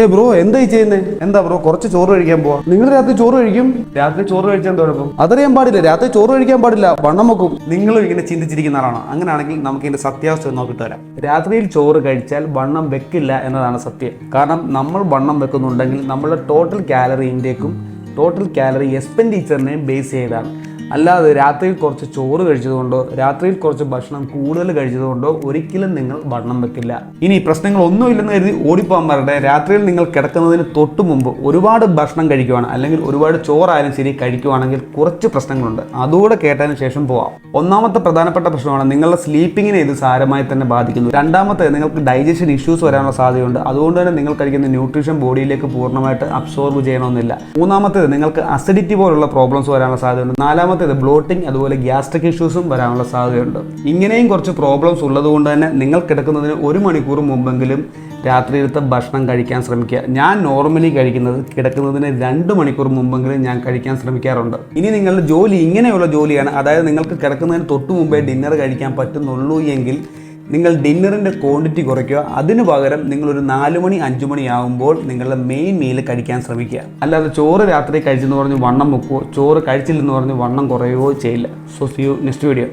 ഏ ബ്രോ എന്തായി ഈ ചെയ്യുന്നേ? എന്താ ബ്രോ കുറച്ച് ചോറ് കഴിക്കാൻ പോവാ. നിങ്ങൾ രാത്രി ചോറ് കഴിക്കും? രാത്രി ചോറ് കഴിച്ചാൽ കുഴപ്പം അതറിയാൻ പാടില്ല രാത്രി ചോറ് കഴിക്കാൻ പാടില്ല വണ്ണം വെക്കും. നിങ്ങളും ഇങ്ങനെ ചിന്തിച്ചിരിക്കുന്ന ആളാണ്. അങ്ങനെയാണെങ്കിൽ നമുക്ക് ഇതിന്റെ സത്യാവസ്ഥ നോക്കിട്ട് വരാം. രാത്രിയിൽ ചോറ് കഴിച്ചാൽ വണ്ണം വെക്കില്ല എന്നതാണ് സത്യം. കാരണം നമ്മൾ വണ്ണം വെക്കുന്നുണ്ടെങ്കിൽ നമ്മളുടെ ടോട്ടൽ കാലറി ഇൻടേക്കും ടോട്ടൽ കാലറി എക്സ്പെൻഡിച്ചറിനെയും ബേസ് ചെയ്താണ് അല്ലാതെ രാത്രിയിൽ കുറച്ച് ചോറ് കഴിച്ചതുകൊണ്ടോ രാത്രിയിൽ കുറച്ച് ഭക്ഷണം കൂടുതൽ കഴിച്ചതുകൊണ്ടോ ഒരിക്കലും നിങ്ങൾ വണ്ണം വെക്കില്ല. ഇനി പ്രശ്നങ്ങൾ ഒന്നും ഒന്നുമില്ലെന്ന് കരുതി ഓടിപ്പോകാൻ പറയട്ടെ. രാത്രിയിൽ നിങ്ങൾ കിടക്കുന്നതിന് തൊട്ട് മുമ്പ് ഒരുപാട് ഭക്ഷണം കഴിക്കുവാണ് അല്ലെങ്കിൽ ഒരുപാട് ചോറായാലും ശരി കഴിക്കുവാണെങ്കിൽ കുറച്ച് പ്രശ്നങ്ങളുണ്ട്. അതുകൂടെ കേട്ടതിന് ശേഷം പോവാം. ഒന്നാമത്തെ പ്രധാനപ്പെട്ട പ്രശ്നമാണ് നിങ്ങളുടെ സ്ലീപ്പിങ്ങിനെ ഇത് സാരമായി തന്നെ ബാധിക്കുന്നു. രണ്ടാമത്തെ നിങ്ങൾക്ക് ഡൈജഷൻ ഇഷ്യൂസ് വരാനുള്ള സാധ്യതയുണ്ട്. അതുകൊണ്ട് തന്നെ നിങ്ങൾ കഴിക്കുന്ന ന്യൂട്രീഷൻ ബോഡിയിലേക്ക് പൂർണമായിട്ട് അബ്സോർബ് ചെയ്യണമെന്നില്ല. മൂന്നാമത്തേത് നിങ്ങൾക്ക് അസിഡിറ്റി പോലുള്ള പ്രോബ്ലംസ് വരാനുള്ള സാധ്യതയുണ്ട്. നാലാമത്തേത് ബ്ലോട്ടിംഗ് അതുപോലെ ഗ്യാസ്ട്രിക് ഇഷ്യൂസും വരാനുള്ള സാധ്യതയുണ്ട്. ഇങ്ങനെയും കുറച്ച് പ്രോബ്ലംസ് ഉള്ളതുകൊണ്ട് തന്നെ നിങ്ങൾ കിടക്കുന്നതിന് ഒരു മണിക്കൂർ മുമ്പെങ്കിലും രാത്രിയിലത്തെ ഭക്ഷണം കഴിക്കാൻ ശ്രമിക്കുക. ഞാൻ നോർമലി കഴിക്കുന്നത് കിടക്കുന്നതിന് രണ്ട് മണിക്കൂർ മുമ്പെങ്കിലും ഞാൻ കഴിക്കാൻ ശ്രമിക്കാറുണ്ട്. ഇനി നിങ്ങളുടെ ജോലി ഇങ്ങനെയുള്ള ജോലിയാണ്. അതായത് നിങ്ങൾക്ക് കിടക്കുന്നതിന് തൊട്ട് മുമ്പേ ഡിന്നർ കഴിക്കാൻ പറ്റുന്നുള്ളൂ എങ്കിൽ നിങ്ങൾ ഡിന്നറിന്റെ ക്വാണ്ടിറ്റി കുറയ്ക്കുക. അതിന് പകരം നിങ്ങളൊരു നാല് മണി അഞ്ച് മണിയാകുമ്പോൾ നിങ്ങളുടെ മെയിൻ മീൽ കഴിക്കാൻ ശ്രമിക്കുക. അല്ലാതെ ചോറ് രാത്രി കഴിച്ചെന്ന് പറഞ്ഞ് വണ്ണം വെക്കുകയോ ചോറ് കഴിച്ചില്ലെന്ന് പറഞ്ഞ് വണ്ണം കുറയുകയോ ചെയ്യില്ല. So see you next video